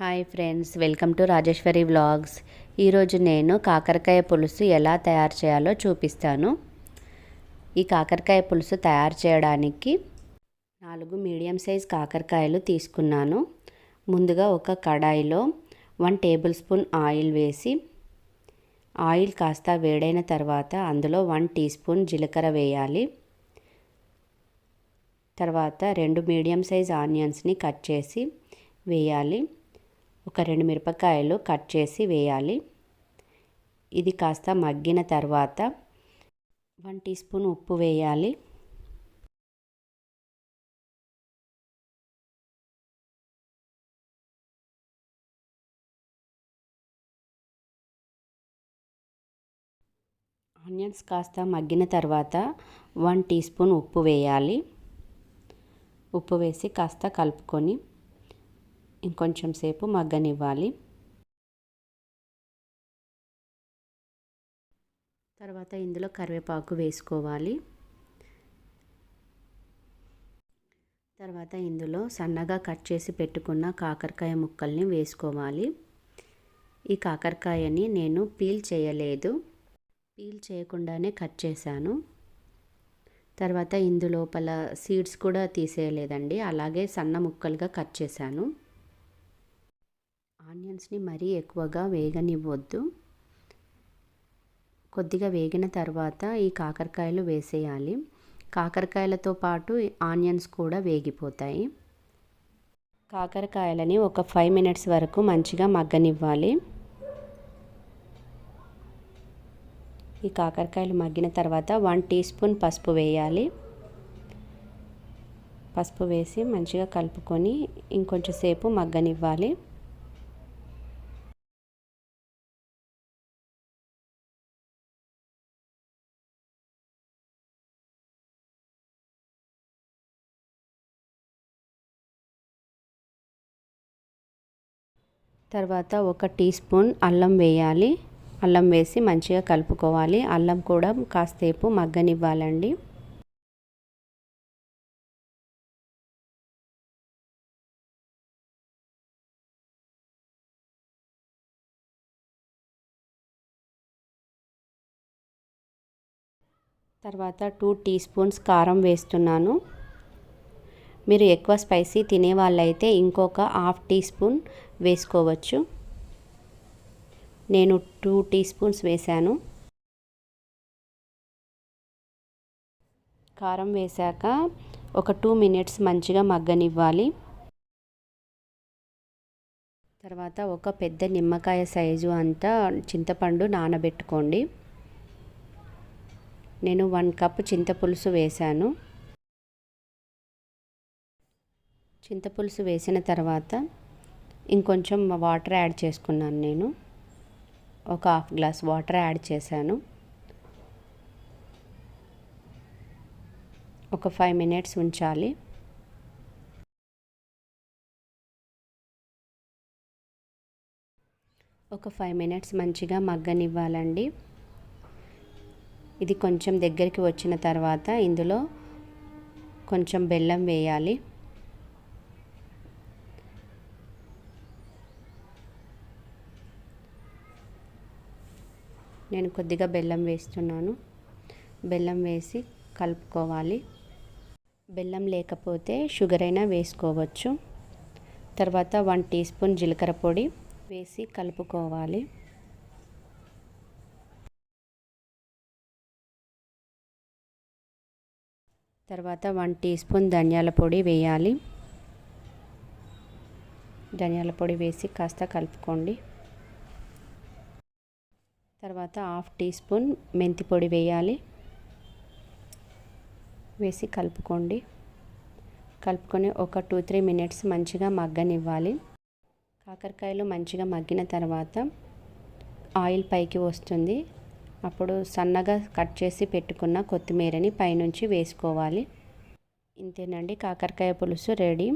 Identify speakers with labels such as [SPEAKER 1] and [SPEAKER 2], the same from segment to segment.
[SPEAKER 1] Hi friends welcome to Rajeshwari vlogs ఈరోజు నేను కాకరకాయ పులుసు ఎలా తయారు చేయాలో చూపిస్తాను. ఈ కాకరకాయ పులుసు తయారు చేయడానికి నాలుగు మీడియం సైజ్ కాకరకాయలు తీసుకున్నాను. ముందుగా ఒక కడాయిలో వన్ టేబుల్ స్పూన్ ఆయిల్ వేసి ఆయిల్ కాస్త వేడైన తర్వాత అందులో వన్ టీ స్పూన్ జీలకర్ర వేయాలి. తర్వాత రెండు మీడియం సైజ్ ఆనియన్స్ని కట్ చేసి వేయాలి. ఒక రెండు మిరపకాయలు కట్ చేసి వేయాలి. ఇది కాస్త మగ్గిన తర్వాత వన్ టీ స్పూన్ ఉప్పు వేయాలి. ఆనియన్స్ కాస్త మగ్గిన తర్వాత వన్ టీ స్పూన్ ఉప్పు వేయాలి. ఉప్పు వేసి కాస్త కలుపుకొని ఇంకొంచెం సేపు మగ్గనివ్వాలి. తర్వాత ఇందులో కరివేపాకు వేసుకోవాలి. తర్వాత ఇందులో సన్నగా కట్ చేసి పెట్టుకున్న కాకరకాయ ముక్కల్ని వేసుకోవాలి. ఈ కాకరకాయని నేను పీల్ చేయలేదు. పీల్ చేయకుండానే కట్ చేశాను. తర్వాత ఇందులోపల సీడ్స్ కూడా తీసేయలేదండి. అలాగే సన్న ముక్కలుగా కట్ చేశాను. ఆనియన్స్ని మరీ ఎక్కువగా వేగనివ్వద్దు. కొద్దిగా వేగిన తర్వాత ఈ కాకరకాయలు వేసేయాలి. కాకరకాయలతో పాటు ఆనియన్స్ కూడా వేగిపోతాయి. కాకరకాయలని ఒక ఫైవ్ మినిట్స్ వరకు మంచిగా మగ్గనివ్వాలి. ఈ కాకరకాయలు మగ్గిన తర్వాత వన్ టీ స్పూన్ పసుపు వేయాలి. పసుపు వేసి మంచిగా కలుపుకొని ఇంకొంచెం సేపు మగ్గనివ్వాలి. తర్వాత ఒక టీ స్పూన్ అల్లం వేయాలి. అల్లం వేసి మంచిగా కలుపుకోవాలి. అల్లం కూడా కాసేపు మగ్గనివ్వాలండి. తర్వాత టూ టీ స్పూన్స్ కారం వేస్తున్నాను. మీరు ఎక్కువ స్పైసీ తినే వాళ్ళైతే ఇంకొక హాఫ్ టీ స్పూన్ వేసుకోవచ్చు. నేను టూ టీ స్పూన్స్ వేశాను. కారం వేశాక ఒక టూ మినిట్స్ మంచిగా మగ్గనివ్వాలి. తర్వాత ఒక పెద్ద నిమ్మకాయ సైజు అంతా చింతపండు నానబెట్టుకోండి. నేను వన్ కప్ చింతపులుసు వేశాను. చింతపులుసు వేసిన తర్వాత ఇంకొంచెం వాటర్ యాడ్ చేసుకున్నాను నేను. ఒక హాఫ్ గ్లాస్ వాటర్ యాడ్ చేశాను. ఒక ఫైవ్ మినిట్స్ ఉంచాలి. ఒక ఫైవ్ మినిట్స్ మంచిగా మగ్గనివ్వాలండి. ఇది కొంచెం దగ్గరికి వచ్చిన తర్వాత ఇందులో కొంచెం బెల్లం వేయాలి. నేను కొద్దిగా బెల్లం వేస్తున్నాను. బెల్లం వేసి కలుపుకోవాలి. బెల్లం లేకపోతే షుగర్ అయినా వేసుకోవచ్చు. తర్వాత వన్ టీ స్పూన్ జీలకర్ర పొడి వేసి కలుపుకోవాలి. తర్వాత వన్ టీ స్పూన్ ధనియాల పొడి వేయాలి. ధనియాల పొడి వేసి కాస్త కలుపుకోండి. తర్వాత హాఫ్ టీ స్పూన్ మెంతి పొడి వేయాలి. వేసి కలుపుకోండి. కలుపుకొని ఒక టూ త్రీ మినిట్స్ మంచిగా మగ్గనివ్వాలి. కాకరకాయలు మంచిగా మగ్గిన తర్వాత ఆయిల్ పైకి వస్తుంది. అప్పుడు సన్నగా కట్ చేసి పెట్టుకున్న కొత్తిమీరని పైనుంచి వేసుకోవాలి. ఇంతేనండి కాకరకాయ పులుసు రెడీ.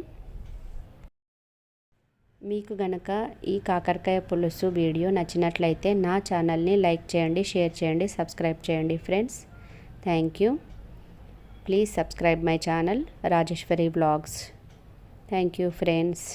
[SPEAKER 1] మీకు గనక ఈ కాకరకాయ పులుసు వీడియో నచ్చినట్లయితే నా ఛానల్ని లైక్ చేయండి షేర్ చేయండి సబ్స్క్రైబ్ చేయండి friends. Thank you. Please subscribe my channel Rajeshwari blogs. Thank you friends.